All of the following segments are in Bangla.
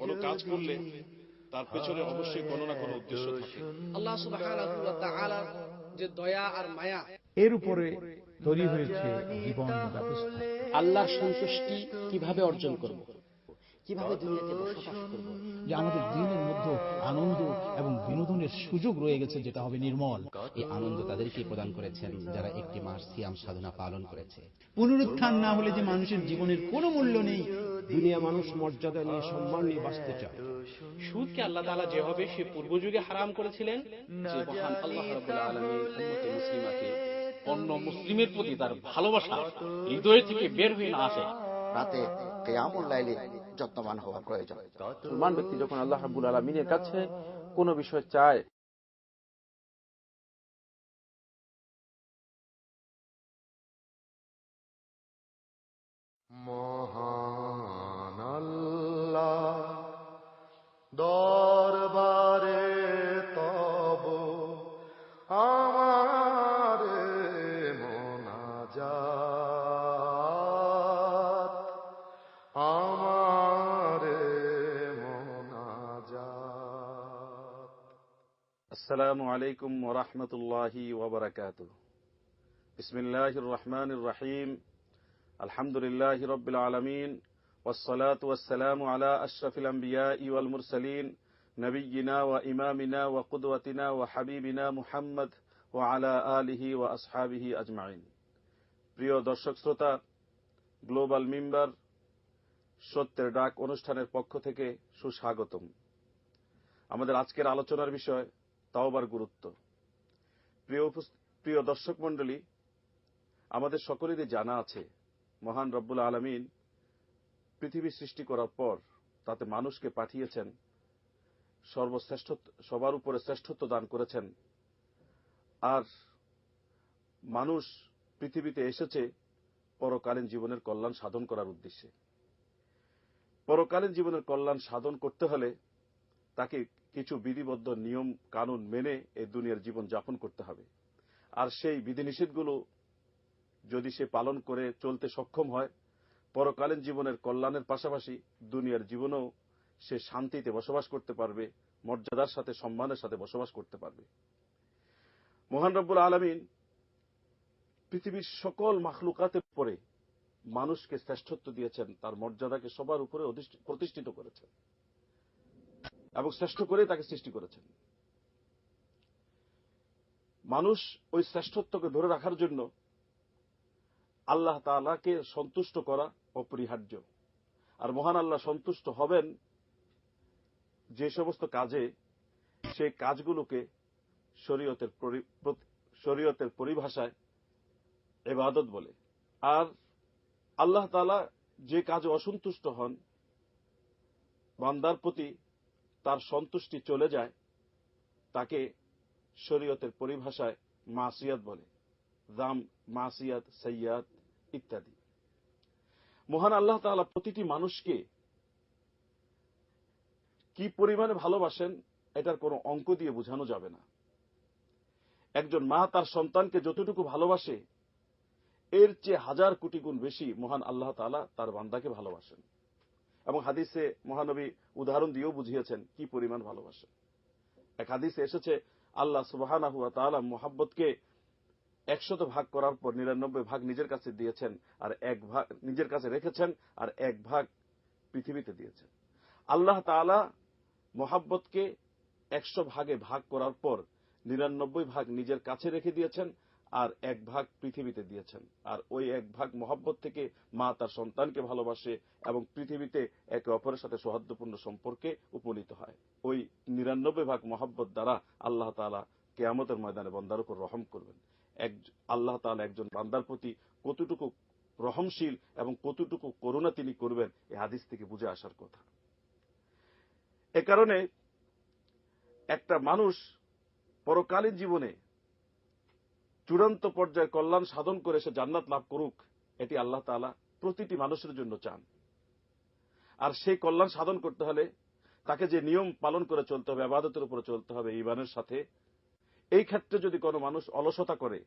কোনো কাজ করলে তার পেছনে অবশ্যই কোনো না কোনো উদ্দেশ্য থাকে। আল্লাহ সুবহানাহু ওয়া তাআলার যে দয়া আর মায়া এর উপরে তৈরি হয়েছে জীবন ব্যবস্থা। আল্লাহর সন্তুষ্টি কীভাবে অর্জন করব? কীভাবে দুনিয়াতে বসবাস করব? যে আমাদের দিনের মধ্যে আনন্দ এবং বিনোদনের সুযোগ রয়ে গেছে যেটা হবে নির্মল। এই আনন্দ তাদেরকে প্রদান করেছেন যারা একটি মাস সিয়াম সাধনা পালন করেছে। পুনরুত্থান না হলে যে মানুষের জীবনের কোনো মূল্য নেই দুনিয়া মানুষ মর্যাদা নিয়ে সম্মান নিয়ে বাঁচতে চায়। সুদকে আল্লাহ তাআলা যেভাবে সে পূর্বযুগে হারাম করেছিলেন? যে মহান আল্লাহ রাব্বুল আলামিন মুসলিমাকে অন্য মুসলিমের প্রতি তার ভালোবাসা হৃদয় থেকে বের হয়ে না আসে। রাতে কেয়ামুল লাইলে যত্নবান হওয়া প্রয়োজন। মুসলমান ব্যক্তি যখন আল্লাহ রাব্বুল আলমিনের কাছে কোনো বিষয় চায় মোনাজাত আমার মোনাজাত আসসালামু আলাইকুম ওরহমতুল্লাহি ওবরাকাত বিসমিল্লাহ রহমান রহিম আলহামদুলিল্লাহ রবিল আলমিন والصلاة والسلام على أشرف الأنبياء والمرسلين نبينا وإمامنا وقدوتنا وحبيبنا محمد وعلى آله وأصحابه أجمعين প্রিয় দর্শক শ্রোতা, গ্লোবাল মিম্বার সত্যের ডাক অনুষ্ঠানের পক্ষ থেকে সুস্বাগতম। আমাদের আজকের আলোচনার বিষয়, তাওবার গুরুত্ব। প্রিয় দর্শক মণ্ডলী, আমাদের সকলেরই জানা আছে, মহান রব্বুল আলমিন পৃথিবী সৃষ্টি করার পর তাতে মানুষকে পাঠিয়েছেন, সর্বশ্রেষ্ঠ, সবার উপরে শ্রেষ্ঠত্ব দান করেছেন। আর মানুষ পৃথিবীতে এসেছে পরকালীন জীবনের কল্যাণ সাধন করার উদ্দেশ্যে। পরকালীন জীবনের কল্যাণ সাধন করতে হলে তাকে কিছু বিধিবদ্ধ নিয়ম, কানুন মেনে এই দুনিয়ার জীবন যাপন করতে হবে। আর সেই বিধিনিষেধগুলো যদি সে পালন করে চলতে সক্ষম হয়, পরকালীন জীবনের কল্যাণের পাশাপাশি দুনিয়ার জীবনেও সে শান্তিতে বসবাস করতে পারবে, মর্যাদার সাথে, সম্মানের সাথে বসবাস করতে পারবে। মহান রব্বুল আলমিন পৃথিবীর সকল মাখলুকাতের পরে মানুষকে শ্রেষ্ঠত্ব দিয়েছেন, তার মর্যাদাকে সবার উপরে প্রতিষ্ঠিত করেছেন। এবং শ্রেষ্ঠ করে তাকে সৃষ্টি করেছেন। মানুষ ওই শ্রেষ্ঠত্বকে ধরে রাখার জন্য আল্লাহ তালাকে সন্তুষ্ট করা অপরিহার্য। আর মহান আল্লাহ সন্তুষ্ট হবেন যে সমস্ত কাজে সেই কাজগুলোকে শরীয়তের শরীয়তের পরিভাষায় এবাদত বলে। আর আল্লাহ তালা যে কাজে অসন্তুষ্ট হন, বান্দার প্রতি তার সন্তুষ্টি চলে যায়, তাকে শরীয়তের পরিভাষায় মাসিয়াত বলে। দাম মাসিয়াত সৈয়াদ ইত্যাদি। মহান আল্লাহ তাআলা প্রতিটি মানুষকে কি পরিমাণে ভালোবাসেন, এটার কোনো অঙ্ক দিয়ে বোঝানো যাবে না। একজন মা তার সন্তানকে যতটুকু ভালোবাসে এর চেয়ে হাজার কোটি গুণ বেশি মহান আল্লাহ তাআলা তার বান্দাকে ভালোবাসেন। এবং হাদিসে মহানবী উদাহরণ দিয়েও বুঝিয়েছেন কি পরিমাণ ভালোবাসেন। এক হাদিসে এসেছে, আল্লাহ সুবাহানাহু ওয়া তাআলা মোহাব্বতকে একশত ভাগ করার পর নিরানব্বই ভাগ নিজের কাছে দিয়েছেন আর এক ভাগ নিজের কাছে রেখেছেন আর এক ভাগ পৃথিবীতে দিয়েছেন। আল্লাহ তাআলা মোহাব্বতকে একশো ভাগে ভাগ করার পর নিরানব্বই ভাগ নিজের কাছে রেখে দিয়েছেন আর এক ভাগ পৃথিবীতে দিয়েছেন। আর ওই এক ভাগ মহাব্বত থেকে মা তার সন্তানকে ভালোবাসে এবং পৃথিবীতে একে অপরের সাথে সৌহার্দ্যপূর্ণ সম্পর্কে উপনীত হয়। ওই নিরানব্বই ভাগ মহাব্বত দ্বারা আল্লাহ তাআলা কেয়ামতের ময়দানে বন্দার উপর রহম করবেন। এক, আল্লাহ তাআলা একজন বান্দার প্রতি কতটুকু রহমশীল এবং কতটুকু করুণা তিনি করবেন এই হাদিস থেকে বুঝে আসার কথা। এ কারণে একটা মানুষ পরকালীন জীবনে চূড়ান্ত পর্যায়ে কল্যাণ সাধন করে সে জান্নাত লাভ করুক, এটি আল্লাহ তাআলা প্রতিটি মানুষের জন্য চান। আর সেই কল্যাণ সাধন করতে হলে তাকে যে নিয়ম পালন করে চলতে হবে, আবাদতের উপরে চলতে হবে, ইমানের সাথে। এই ক্ষেত্রে যদি কোনো মানুষ অলসতা করে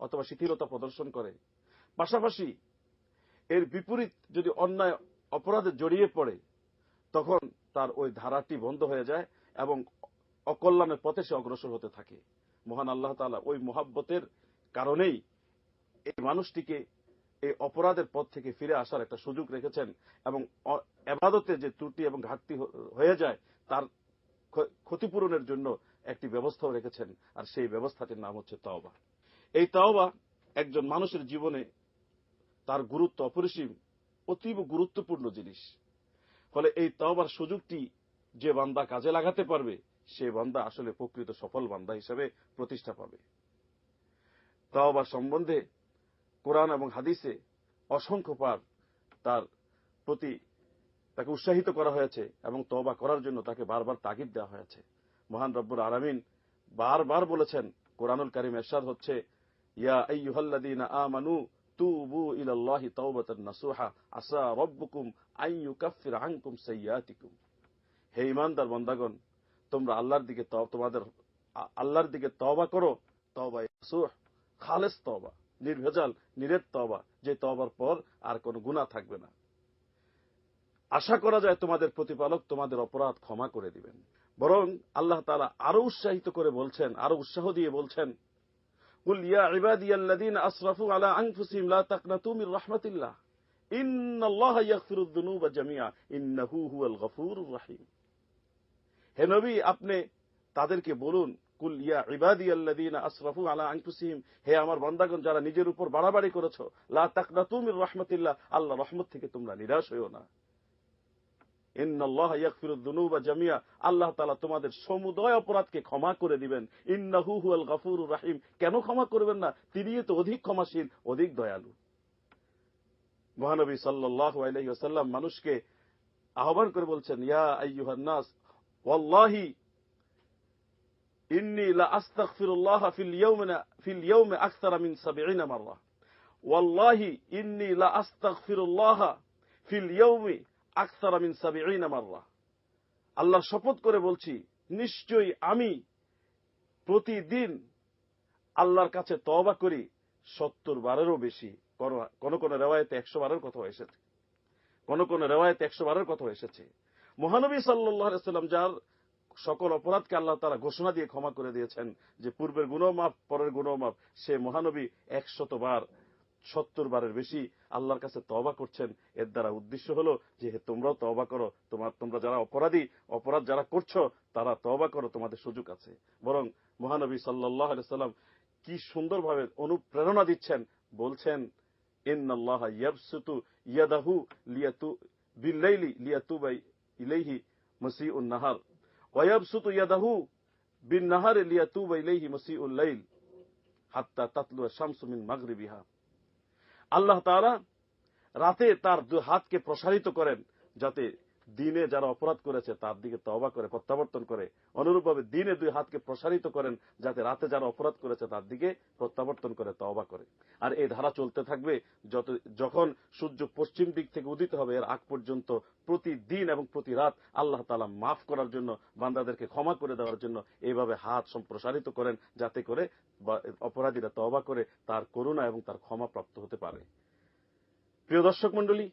অথবা শিথিলতা প্রদর্শন করে, পাশাপাশি এর বিপরীত যদি অন্যায় অপরাধে জড়িয়ে পড়ে, তখন তার ওই ধারাটি বন্ধ হয়ে যায় এবং অকল্যাণের পথে সে অগ্রসর হতে থাকে। মহান আল্লাহ তাআলা ওই মোহাব্বতের কারণেই এই মানুষটিকে এই অপরাধের পথ থেকে ফিরে আসার একটা সুযোগ রেখেছেন এবং এবাদতে যে ত্রুটি এবং ঘাটতি হয়ে যায়, তার ক্ষতিপূরণের জন্য একটি ব্যবস্থাও রেখেছেন। আর সেই ব্যবস্থাটির নাম হচ্ছে তাওবা। এই তাওবা একজন মানুষের জীবনে তার গুরুত্ব অপরিসীম, অতীব গুরুত্বপূর্ণ জিনিস। ফলে এই তাওবার সুযোগটি যে বান্দা কাজে লাগাতে পারবে সে বান্দা আসলে প্রকৃত সফল বান্দা হিসেবে প্রতিষ্ঠা পাবে। তওবা সম্বন্ধে কোরআন এবং হাদিসে অসংখ্য পার তার প্রতি তাকে উৎসাহিত করা হয়েছে এবং তওবা করার জন্য তাকে বারবার তাগিদ দেওয়া হয়েছে। মহান রব্বুর আলামিন বারবার বলেছেন, কোরআনুল কারিম এরশাদ হচ্ছে তুবু হে ঈমানদার বান্দাগণ তোমরা আল্লাহর দিকে তোমাদের আল্লাহর দিকে তওবা করো নাসুহ খালেস তওবা, নির্ভেজাল, নিরেট তওবা, যে তওবার পর আর কোনো গুনাহ থাকবে না। আশা করা যায় তোমাদের প্রতিপালক তোমাদের অপরাধ ক্ষমা করে দিবেন। বরং আল্লাহ তাআলা আরও উৎসাহিত করে বলছেন, আরও উৎসাহ দিয়ে বলছেন ইন্নাল্লাহা ইয়াগফিরুদ যুনুবা জামিআ। ইন্নাহু হুয়াল গফুরুর রহিম। হে নবী, আপনি তাদেরকে বলুন, কুল ইয়া ইবাদিয়াল্লাযীনা আসরাফু আলা আনফুসিহিম, হে আমার যারা নিজের উপর বাড়াবাড়ি লা তাকনাতু মির রাহমাতিল্লাহ, আল্লাহ রহমত থেকে তোমরা নিরাশ হইও না। জামিআ, আল্লাহ তাআলা তোমাদের সমুদয় অপরাধকে ক্ষমা করে দিবেন। ইন্নাহু হুয়াল গফুরুর রহিম, কেন ক্ষমা করবেন না? তিনি তো অধিক ক্ষমাশীল, অধিক দয়ালু। মহানবী সাল্লাল্লাহু আলাইহি মানুষকে আহ্বান করে বলছেন, ইয়া আইয়ুহান নাস ওয়াল্লাহি ইন্নী লা আস্তাগফিরুল্লাহ ফিল ইয়াউমিনা ফিল ইয়াউমি আকসারা মিন 70 মাররা ওয়াল্লাহি ইন্নী লা আস্তাগফিরুল্লাহ ফিল ইয়াউমি আকসারা মিন 70 মাররা আল্লাহর শপথ করে বলছি, নিশ্চয়ই আমি প্রতিদিন আল্লাহর কাছে তওবা করি, সত্তর বারেরও বেশি। কোন কোন রেওয়ায়তে একশো বারের কথা এসেছে। কোন কোন রেওয়ায়তে একশো বারের কথা এসেছে। মহানবী সাল্লাহ সাল্লাম যার সকল অপরাধকে আল্লাহ তারা ঘোষণা দিয়ে ক্ষমা করে দিয়েছেন যে পূর্বের গুণমাপ পরের গুণমাপ সে মহানবী একশত বার, সত্তর বারের বেশি আল্লাহর কাছে তবা করছেন। এর দ্বারা উদ্দেশ্য হলো যে তোমরাও তবা করো। তোমার, তোমরা যারা অপরাধী, অপরাধ যারা করছ, তারা তবা করো, তোমাদের সুযোগ আছে। বরং মহানবী সাল্লাহ সাল্লাম কি সুন্দরভাবে অনুপ্রেরণা দিচ্ছেন, বলছেন, ইন্নাল্লাহ ইয়াবসুতু ইয়াদাহু লিয়াতু বিল্লাইলি লিয়াতুবাই ইলাইহি মাসিউন নাহার। ওয়া ইয়াবসুতু ইয়াদাহু বিন নাহারে লিয়াতুবা ইলাইহি মাসিউল লাইল হাত্তা তাতলু শামসু মিন মাগরিবিহা। আল্লাহ তাআলা রাতে তার দু হাতকে প্রসারিত করেন যাতে দিনে যারা অপরাধ করেছে, তার দিকে তওবা করে, প্রত্যাবর্তন করে, অনুরূপভাবে দিনে দুই হাতকে প্রসারিত করেন, যাতে রাতে যারা অপরাধ করেছে, তার দিকে প্রত্যাবর্তন করে, তওবা করে। আর এই ধারা চলতে থাকবে যত, যখন সূর্য পশ্চিম দিক থেকে উদিত হবে, এর আগ পর্যন্ত প্রতিদিন এবং প্রতি রাত আল্লাহ তালা মাফ করার জন্য, বান্দাদেরকে ক্ষমা করে দেওয়ার জন্য এইভাবে হাত সম্প্রসারিত করেন, যাতে করে অপরাধীরা তওবা করে, তার করুণা এবং তার ক্ষমা প্রাপ্ত হতে পারে। প্রিয় দর্শক মণ্ডলী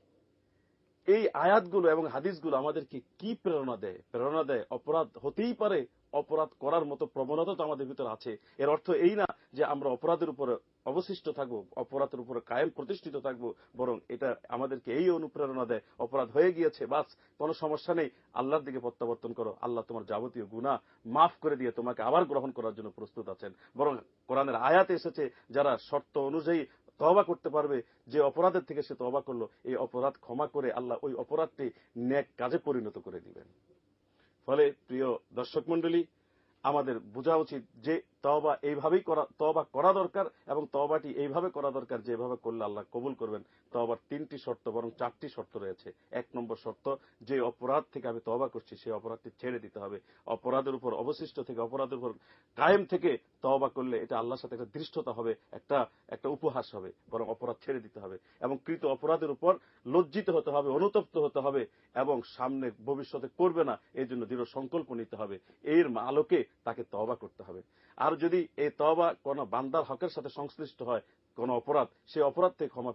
এই আয়াতগুলো এবং হাদিসগুলো আমাদেরকে কি প্রেরণা দেয়? প্রেরণা দেয় অপরাধ হতেই পারে, অপরাধ করার মতো প্রবণতা তো আমাদের ভিতরে আছে। এর অর্থ এই না যে আমরা অপরাধের উপরে অবশিষ্ট থাকব, অপরাধের উপরে কায়েম প্রতিষ্ঠিত থাকব, বরং এটা আমাদেরকে এই অনুপ্রেরণা দেয়, অপরাধ হয়ে গিয়েছে, বাস, কোনো সমস্যা নেই, আল্লাহর দিকে প্রত্যাবর্তন করো। আল্লাহ তোমার যাবতীয় গুণা মাফ করে দিয়ে তোমাকে আবার গ্রহণ করার জন্য প্রস্তুত আছেন। বরং কোরআনের আয়াতে এসেছে, যারা শর্ত অনুযায়ী তবা করতে পারবে, যে অপরাধের থেকে সে তবা করল, এই অপরাধ ক্ষমা করে আল্লাহ ওই অপরাধটি ন্যাক কাজে পরিণত করে দিবেন। ফলে প্রিয় দর্শক মন্ডলী আমাদের বোঝা উচিত যে তবা এইভাবেই করা তবা করা দরকার এবং তবাটি এইভাবে করা দরকার যেভাবে করলে আল্লাহ কবুল করবেন। তবার তিনটি শর্ত বরং চারটি শর্ত রয়েছে। এক নম্বর শর্ত, যে অপরাধ থেকে আমি তবা করছি সেই অপরাধটি ছেড়ে দিতে হবে। অপরাধের উপর অবশিষ্ট থেকে অপরাধের উপর কায়েম থেকে তবা করলে এটা আল্লাহর সাথে একটা দৃষ্টতা হবে, একটা একটা উপহাস হবে, বরং অপরাধ ছেড়ে দিতে হবে। এবং কৃত অপরাধের উপর লজ্জিত হতে হবে, অনুতপ্ত হতে হবে এবং সামনে ভবিষ্যতে করবে না এই জন্য দৃঢ় সংকল্প নিতে হবে। এর আলোকে তাকে তবা করতে হবে। আর যদি এই তবা কোনো বান্দার হকের সাথে সংশ্লিষ্ট হয়, কোনো অপরাধ সেই অপরাধ থেকে ক্ষমা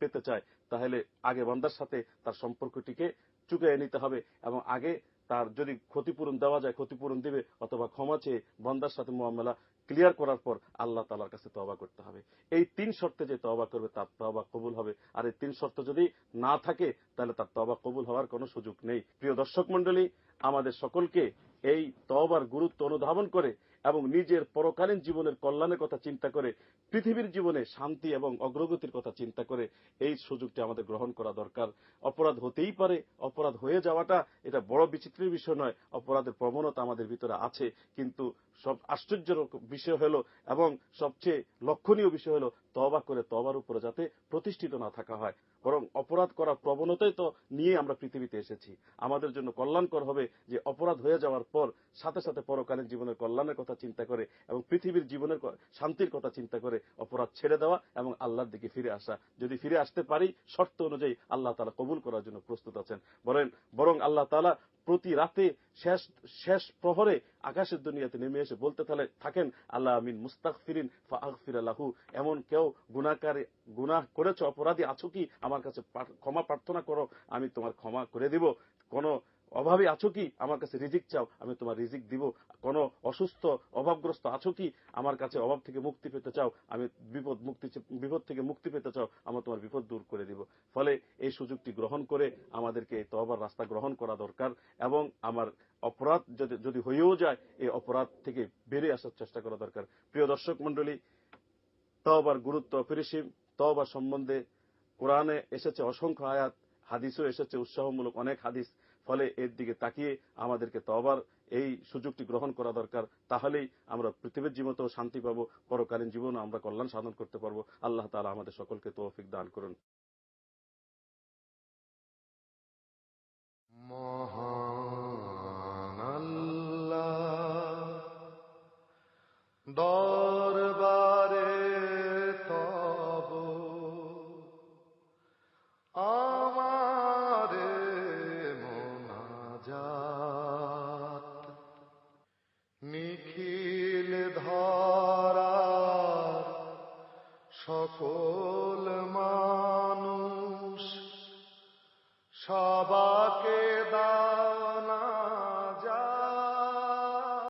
পেতে চায়, তাহলে আগে বান্দার সাথে তার সম্পর্কটিকে চুকিয়ে নিতে হবে এবং আগে তার যদি ক্ষতিপূরণ দেওয়া যায়, ক্ষতিপূরণ দিবে অথবা ক্ষমা চেয়ে বন্দার সাথে মোয়ামেলা ক্লিয়ার করার পর আল্লাহ তালার কাছে তবা করতে হবে। এই তিন শর্তে যে তবা করবে তার তবা কবুল হবে। আর এই তিন শর্ত যদি না থাকে, তাহলে তার তবা কবুল হওয়ার কোনো সুযোগ নেই। প্রিয় দর্শক মন্ডলী আমাদের সকলকে এই তবার গুরুত্ব অনুধাবন করে এবং নিজের পরকালীন জীবনের কল্যাণের কথা চিন্তা করে, পৃথিবীর জীবনে শান্তি এবং অগ্রগতির কথা চিন্তা করে এই সুযোগটি আমাদের গ্রহণ করা দরকার। অপরাধ হতেই পারে, অপরাধ হয়ে যাওয়াটা এটা বড় বিচিত্রের বিষয় নয়, অপরাধের প্রবণতা আমাদের ভিতরে আছে, কিন্তু সব আশ্চর্যের বিষয় হলো এবং সবচেয়ে লক্ষণীয় বিষয় হলো তবা করে তবার উপরে যাতে প্রতিষ্ঠিত না থাকা হয়। বরং অপরাধ করার প্রবণতাই তো নিয়ে আমরা পৃথিবীতে এসেছি। আমাদের জন্য কল্যাণকর হবে যে অপরাধ হয়ে যাওয়ার পর সাথে সাথে পরকালীন জীবনের কল্যাণের কথা চিন্তা করে এবং পৃথিবীর জীবনের শান্তির কথা চিন্তা করে অপরাধ ছেড়ে দেওয়া এবং আল্লাহর দিকে ফিরে আসা। যদি ফিরে আসতে পারি, শর্ত অনুযায়ী আল্লাহ তালা কবুল করার জন্য প্রস্তুত আছেন। বরং বরং আল্লাহ তালা প্রতি রাতে শেষ শেষ প্রহরে আকাশের দুনিয়াতে নেমে এসে বলতে তাহলে থাকেন, আল্লাহ আমিন মুস্তাকফিরিন ফির আল্লাহু এমন কেউ গুণাকারী গুনাহ করেছ, অপরাধী আছো কি? আমার কাছে ক্ষমা প্রার্থনা করো, আমি তোমার ক্ষমা করে দিব। কোন অভাবে আছো কি? আমার কাছে রিজিক চাও, আমি তোমার রিজিক দিব। কোন অসুস্থ, অভাবগ্রস্ত আছো কি? আমার কাছে অভাব থেকে মুক্তি পেতে চাও, আমি বিপদ মুক্তি বিপদ থেকে মুক্তি পেতে চাও আমার তোমার বিপদ দূর করে দিব। ফলে এই সুযোগটি গ্রহণ করে আমাদেরকে এই তহবার রাস্তা গ্রহণ করা দরকার এবং আমার অপরাধ যদি হয়েও যায়, এই অপরাধ থেকে বেরিয়ে আসার চেষ্টা করা দরকার। প্রিয় দর্শক মন্ডলী তবার গুরুত্ব অপরিসীম। তহবার সম্বন্ধে কোরআনে এসেছে অসংখ্য আয়াত, হাদিসও এসেছে, উৎসাহমূলক অনেক হাদিস। ফলে এর দিকে তাকিয়ে আমাদেরকে তবার এই সুযোগটি গ্রহণ করা দরকার। তাহলেই আমরা পৃথিবীর জীবনেও শান্তি পাবো, পরকালীন জীবনও আমরা কল্যাণ সাধন করতে পারব। আল্লাহ তালা আমাদের সকলকে তৌফিক দান করুন। মহান আল্লাহ